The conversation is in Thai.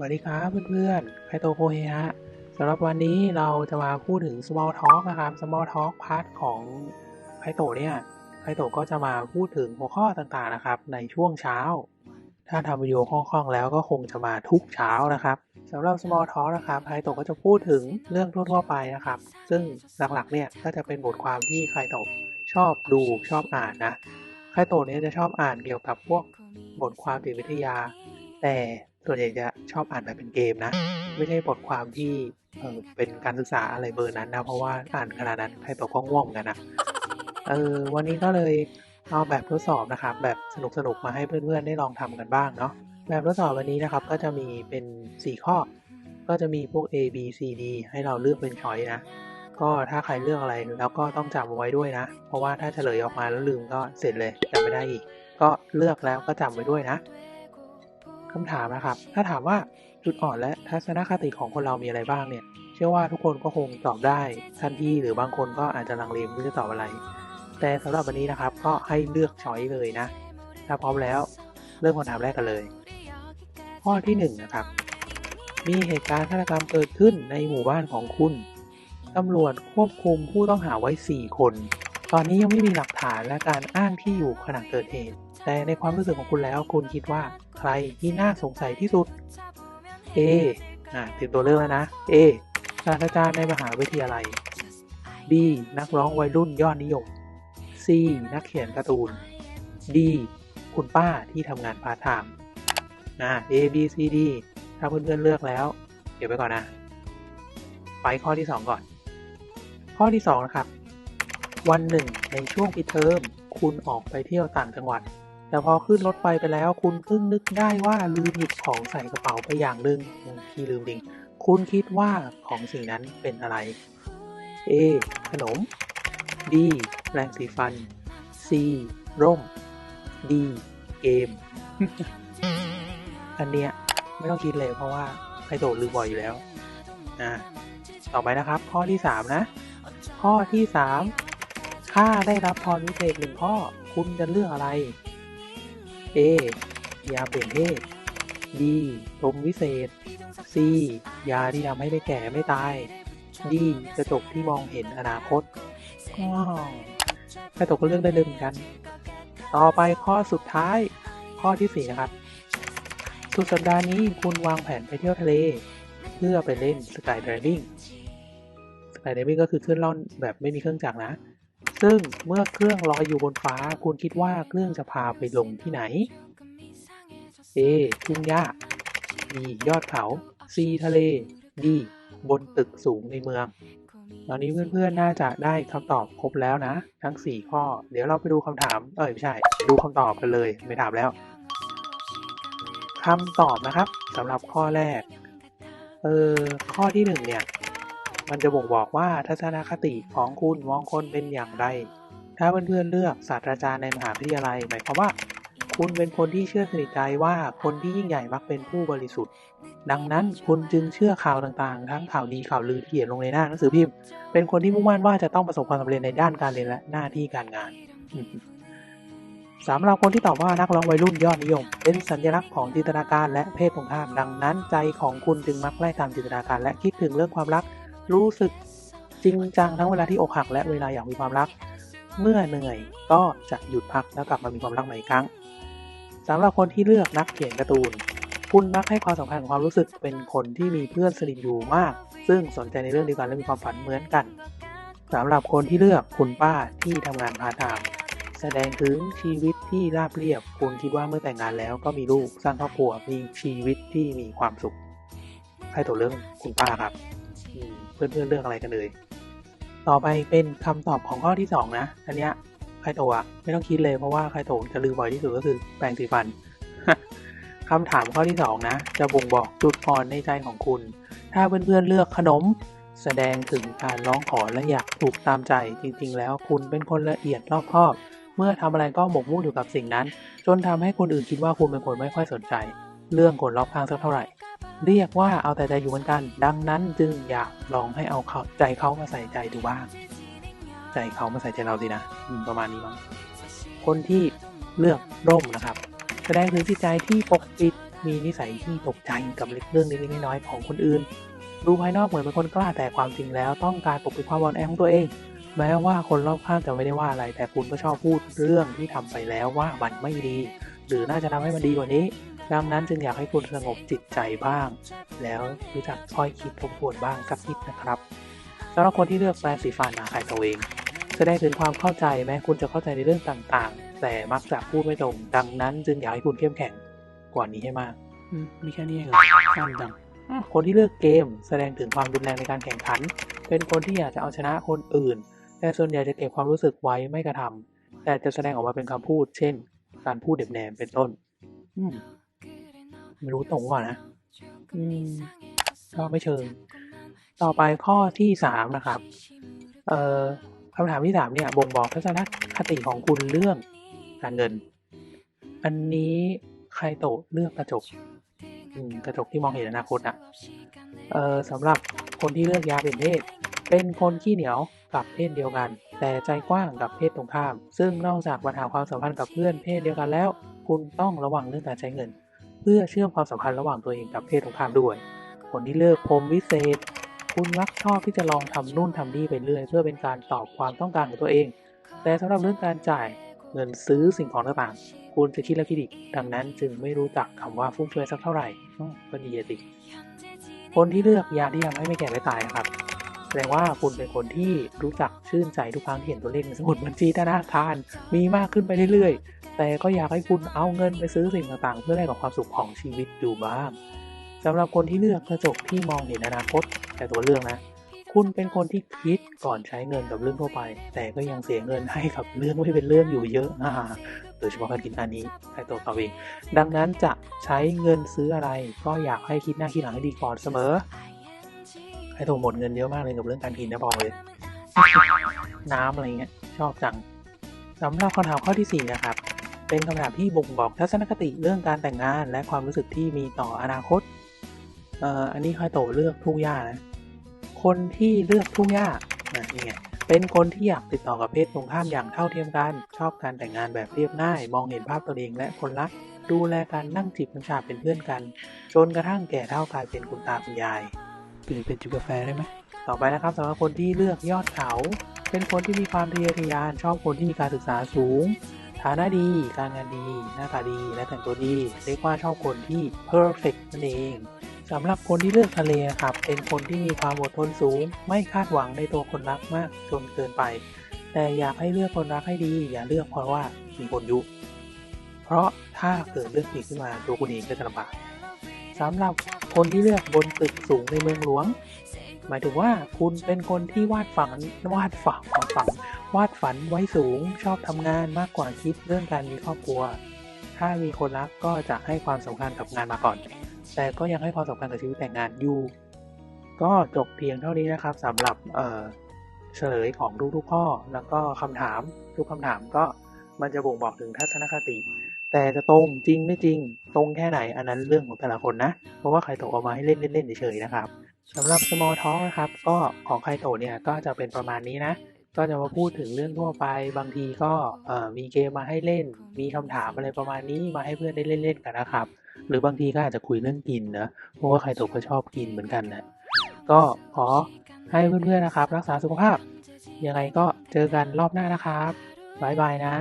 สวัสดีครับเพื่อนๆไคโตโคเฮฮะสำหรับวันนี้เราจะมาพูดถึง small talk นะครับ small talk พาร์ทของไคโตเนี่ยไคโตก็จะมาพูดถึงหัวข้อต่างๆนะครับ ในช่วงเช้า ถ้าทำวิดีโอคล่องๆแล้วก็คงจะมาทุกเช้านะครับสำหรับ small talk นะครับไคโตก็จะพูดถึงเรื่องทั่วๆไปนะครับ ซึ่งหลักๆเนี่ยก็จะเป็นบทความที่ไคโตชอบดูชอบอ่านนะไคโตเนี่ยจะชอบอ่านเกี่ยวกับพวกบทความจิตวิทยา แต่ ส่วนใหญ่จะชอบอ่านแบบเป็นเกมนะ ไม่ใช่บทความที่เออเป็นการศึกษาอะไรเบอร์นั้นนะเพราะว่าอ่านขนาดนั้นใครตกก็ง่วงเหมือนกันนะเออวันนี้ก็เลยเอาแบบทดสอบนะครับแบบสนุกสนุกๆมาให้เพื่อนๆได้ลองทำกันบ้างเนาะแบบทดสอบวันนี้นะครับก็จะมีเป็น 4 ข้อ ก็จะมีพวก A B C D ให้เราเลือกเป็นช้อยนะก็ถ้าใครเลือกอะไรแล้วก็ต้องจำไว้ด้วยนะ เพราะว่าถ้าเฉลยออกมาแล้วลืมก็เสร็จเลยจำไม่ได้อีก ก็เลือกแล้วก็จำไว้ด้วยนะ คำถามนะครับ ถ้าถามว่าจุดอ่อนและทัศนคติของคนเรามีอะไรบ้างเนี่ย เชื่อว่าทุกคนก็คงตอบได้ทันทีหรือบางคนก็อาจจะลังเลไม่รู้จะตอบอะไร แต่สำหรับวันนี้นะครับก็ให้เลือกช้อยเลยนะ ถ้าพร้อมแล้วเริ่มคำถามแรกกันเลย ข้อที่หนึ่งนะครับ มีเหตุการณ์ฆาตกรรมเกิดขึ้นในหมู่บ้านของคุณตำรวจควบคุมผู้ต้องหาไว้ 4 คน ตอนนี้ยังไม่มีหลักฐานและการอ้างที่อยู่ขณะเกิดเหตุ แต่ในความรู้สึกของคุณแล้วคุณคิดว่า ใครที่น่าสงสัยที่สุด A อ่าตรียมตัวเลือกแล้วนะ A ศาสตราจารย์ในมหาวิทยาลัย B นักร้องวัยรุ่นยอดนิยม C นักเขียนการ์ตูน D คุณป้าที่ทำงานพาร์ทไทม์อ่า A B C D ถ้าเพื่อนๆเลือกแล้ว เดี๋ยวไปก่อนนะ ไปข้อที่ 2 ก่อน ข้อที่ 2 นะครับ วันหนึ่งในช่วงปิดเทอมคุณออกไปเที่ยวต่างจังหวัด แต่พอขึ้นรถไฟไปแล้ว คุณเพิ่งนึกได้ว่าลืมหยิบของใส่กระเป๋าไปอย่างหนึ่งที่ลืมจริงคุณคิดว่าของสิ่งนั้นเป็นอะไร A ขนม D แปรงสีฟัน C ร่ม D เกม อันเนี้ยไม่ต้องคิดเลยเพราะว่าไคโตะลืมบ่อยอยู่แล้วอ่าต่อไปนะครับ ข้อที่สามนะ ข้อที่สามถ้าได้รับพรวิเศษหนึ่งข้อ คุณจะเลือกอะไร A ยาเปลี่ยนเพศ D พรหมวิเศษ C ยาที่ทำให้ไม่แก่ไม่ตาย D กระจกที่มองเห็นอนาคตอ้าวไคโตะก็เลือกได้เลยเหมือนกัน ต่อไปข้อสุดท้าย ข้อที่สี่นะครับ สุดสัปดาห์นี้คุณวางแผนไปเที่ยวทะเล เพื่อไปเล่นสกาย i v ด n ิ g งสกาย i v ด n ิ g ก็คือเครื่องล่อนแบบไม่มีเครื่องจักรนะ ซึ่งเมื่อเครื่องลอยอยู่บนฟ้า คุณคิดว่าเครื่องจะพาไปลงที่ไหน A ทุ่งหญ้า B ยอดเขา C ทะเล D บนตึกสูงในเมือง ตอนนี้เพื่อนๆ น่าจะได้คำตอบครบแล้วนะ ทั้ง 4 ข้อ เดี๋ยวเราไปดูคำถาม เอ้ยไม่ใช่ ดูคำตอบกันเลย ไม่ถามแล้วคำตอบนะครับสำหรับข้อแรก เออข้อที่หนึ่งเนี่ย มันจะบ่งบอกว่าทัศนคติของคุณมองคนเป็นอย่างไร ถ้าเพื่อนๆเลือกศาสตราจารย์ในมหาวิทยาลัย หมายความว่า คุณเป็นคนที่เชื่อสนิทใจว่าคนที่ยิ่งใหญ่มักเป็นผู้บริสุทธิ์ ดังนั้นคุณจึงเชื่อข่าวต่างๆ ทั้งข่าวดีข่าวลือที่เขียนลงในหน้าหนังสือพิมพ์ เป็นคนที่มุ่งมั่นว่าจะต้องประสบความสำเร็จในด้านการเรียนและหน้าที่การงานสำหรับคนที่ตอบว่านักร้องวัยรุ่นยอดนิยม เป็นสัญลักษณ์ของจินตนาการและเพศตรงข้ามดังนั้นใจของคุณจึงมักไล่ตามจินตนาการและคิดถึงเรื่องความรัก รู้สึกจริงจังทั้งเวลาที่อกหักและเวลาอยากมีความรัก เมื่อเหนื่อยก็จะหยุดพักแล้วกลับมามีความรักใหม่อีกครั้งสำหรับคนที่เลือกนักเขียนการ์ตูน คุณมักให้ความสำคัญกับความรู้สึกเป็นคนที่มีเพื่อนสนิทอยู่มาก ซึ่งสนใจในเรื่องเดียวกันและมีความฝันเหมือนกันสำหรับคนที่เลือกคุณป้าที่ทำงานพาร์ทไทม์แสดงถึงชีวิตที่ราบเรียบ คุณคิดว่าเมื่อแต่งงานแล้วก็มีลูกสร้างครอบครัวมีชีวิตที่มีความสุข ให้ตัวเรื่องคุณป้าครับ อืมเพื่อนๆเรื่องอะไรกันเลย ต่อไปเป็นคำตอบของข้อที่สองนะ อันเนี้ยใครโตอะไม่ต้องคิดเลยเพราะว่าใครโตจะลืมบ่อยที่สุดก็คือแปรงสีฟันคำถามข้อที่สองนะ จะบ่งบอกจุดอ่อนในใจของคุณ ถ้าเพื่อนๆเลือกขนม แสดงถึงการร้องขอและอยากถูกตามใจ จริง ๆ แล้วคุณเป็นคนละเอียดรอบคอบเมื่อทำอะไรก็หมกมุ่นอยู่กับสิ่งนั้น จนทำให้คนอื่นคิดว่าคุณเป็นคนไม่ค่อยสนใจ เรื่องคนรอบข้างสักเท่าไหร่ เรียกว่าเอาแต่ใจอยู่เหมือนกัน ดังนั้นจึงอยากลองให้เอาเขาใจเขามาใส่ใจดูบ้าง ใจเขามาใส่ใจเราสินะประมาณนี้มั้งคนที่เลือกร่มนะครับ แสดงถึงจิตใจที่ปกปิดมีนิสัยที่ตกใจกับเรื่องเล็กๆน้อยๆของคนอื่น ดูภายนอกเหมือนเป็นคนกล้าแต่ความจริงแล้ว ต้องการปกปิดความอ่อนแอของตัวเอง แม้ว่าคนรอบข้างจะไม่ได้ว่าอะไร แต่คุณก็ชอบพูดเรื่องที่ทำไปแล้วว่ามันไม่ดี หรือน่าจะทำให้มันดีกว่านี้ ดังนั้นจึงอยากให้คุณสงบจิตใจบ้าง แล้วรู้จักค่อยคิดทบทวนบ้างสักนิดนะครับสำหรับคนที่เลือกแปรงสีฟันหนาไข่ตัวเองแสดงถึงความเข้าใจแม้คุณจะเข้าใจในเรื่องต่างๆ แต่มักจะพูดไม่ตรง ดังนั้น จึงอยากให้คุณเข้มแข็งกว่านี้ให้มากอืมมีแค่นี้เองเหรอสั้นจังอะคนที่เลือกเกม แสดงถึงความรุนแรงในการแข่งขัน เป็นคนที่อยากจะเอาชนะคนอื่น แต่ส่วนใหญ่จะเก็บความรู้สึกไว้ไม่กระทำแต่จะแสดงออกมาเป็นคำพูด เช่น การพูดเด็บแนมเป็นต้นอื มไม่รู้ตรงก่อนนะ อืมก็ไม่เชิง ต่อไปข้อที่สามนะครับ เอ่อคำถามที่สามเนี่ยบ่งบอกทัศนคติของคุณเรื่องการเงิน อันนี้ใครโตะเลือกกระจกอืมกระจกที่มองเห็นอนาคตอะเอ่อสำหรับคนที่เลือกยาเป็นเพศ เป็นคนขี้เหนียวกับเพศเดียวกัน แต่ใจกว้างกับเพศตรงข้าม ซึ่งนอกจากปัญหาความสัมพันธ์กับเพื่อนเพศเดียวกันแล้ว คุณต้องระวังเรื่องการใช้เงินเพื่อเชื่อมความสัมพันธ์ระหว่างตัวเองกับเพศตรงข้ามด้วย คนที่เลือกพรมวิเศษ คุณมักชอบที่จะลองทำนู่นทำนี่ไปเรื่อย เพื่อเป็นการตอบความต้องการของตัวเอง แต่สำหรับเรื่องการจ่ายเงินซื้อสิ่งของต่างๆคุณจะคิดแล้วคิดอีก ดังนั้นจึงไม่รู้จักคำว่าฟุ่มเฟือยสักเท่าไหร่ก็ดีสิคนที่เลือกยาที่ทำให้ไม่แก่ไม่ตายนะครับ แสดงว่าคุณเป็นคนที่รู้จักชื่นใจทุกครั้งที่เห็นตัวเลขในสมุดบัญชีธนาคารมีมากขึ้นไปเรื่อยๆ แต่ก็อยากให้คุณเอาเงินไปซื้อสิ่งต่างๆ เพื่อแลกกับความสุขของชีวิตอยู่บ้างสำหรับคนที่เลือกกระจกที่มองเห็นอนาคตแต่ตัวเลือกนะ คุณเป็นคนที่คิดก่อนใช้เงินกับเรื่องทั่วไป แต่ก็ยังเสียเงินให้กับเรื่องไม่เป็นเรื่องอยู่เยอะนะโดยเฉพาะการกินอันนี้ใครตัวเขาเองดังนั้นจะใช้เงินซื้ออะไร ก็อยากให้คิดหน้าคิดหลังให้ดีก่อนเสมอ ให้ตัวหมดเงินเยอะมากเลยกับเรื่องการกินนะบอกเลย น้ำอะไรเงี้ยชอบจังสำหรับคำถามข้อที่4นะครับ เป็นคำถามที่บ่งบอกทัศนคติเรื่องการแต่งงานและความรู้สึกที่มีต่ออนาคตเอ่ออันนี้คอยโตเลือกทุ่งหญ้านะคนที่เลือกทุ่งหญ้านะนี่ไงเป็นคนที่อยากติดต่อกับเพศตรงข้ามอย่างเท่าเทียมกัน ชอบการแต่งงานแบบเรียบง่าย มองเห็นภาพตัวเองและคนรัก ดูแลกันนั่งจิบน้ำชาเป็นเพื่อนกัน จนกระทั่งแก่เท่ากลายเป็นคุณตาคุณยาย เปลี่ยนเป็นจิบกาแฟได้ไหมต่อไปนะครับสำหรับคนที่เลือกยอดเขา เป็นคนที่มีความทะเยอทะยานชอบคนที่มีการศึกษาสูง ฐานะดี การงานดี หน้าตาดี และแต่งตัวดี เรียกว่าชอบคนที่ perfect นั่นเองสำหรับคนที่เลือกทะเลครับ เป็นคนที่มีความอดทนสูง ไม่คาดหวังในตัวคนรักมากจนเกินไป แต่อยากให้เลือกคนรักให้ดี อย่าเลือกเพราะว่ามีคนยุ เพราะถ้าเกิดเรื่องผิดขึ้นมาตัวคุณเองก็จะลำบากสำหรับ คนที่เลือกบนตึกสูงในเมืองหลวง หมายถึงว่าคุณเป็นคนที่วาดฝันวาดฝันฝันวาดฝันไว้สูงชอบทำงานมากกว่าคิดเรื่องการมีครอบครัว ถ้ามีคนรักก็จะให้ความสำคัญกับงานมาก่อน แต่ก็ยังให้ความสำคัญกับชีวิตแต่งงานอยู่ ก็จบเพียงเท่านี้นะครับสำหรับเเฉลยของทุกๆข้อ แล้วก็คำถามทุกคำถามก็มันจะบ่งบอกถึงทัศนคติ แต่จะตรงจริงไม่จริง ตรงแค่ไหนอันนั้นเรื่องของแต่ละคนนะ เพราะว่าใครโตกออกมาให้เล่นเล่นๆเฉยๆนะครับสำหรับ small talk นะครับ ก็ของไครโตเนี่ยก็จะเป็นประมาณนี้นะ ก็จะมาพูดถึงเรื่องทั่วไป บางทีก็มีเกมมาให้เล่น มีคำถามอะไรประมาณนี้มาให้เพื่อนได้เล่นๆกันนะครับ หรือบางทีก็อาจจะคุยเรื่องกินนะ เพราะว่าไครโตก็ชอบกินเหมือนกันนะ ก็ขอให้เพื่อนๆนะครับ รักษาสุขภาพ ยังไงก็เจอกันรอบหน้านะครับบายบายนะ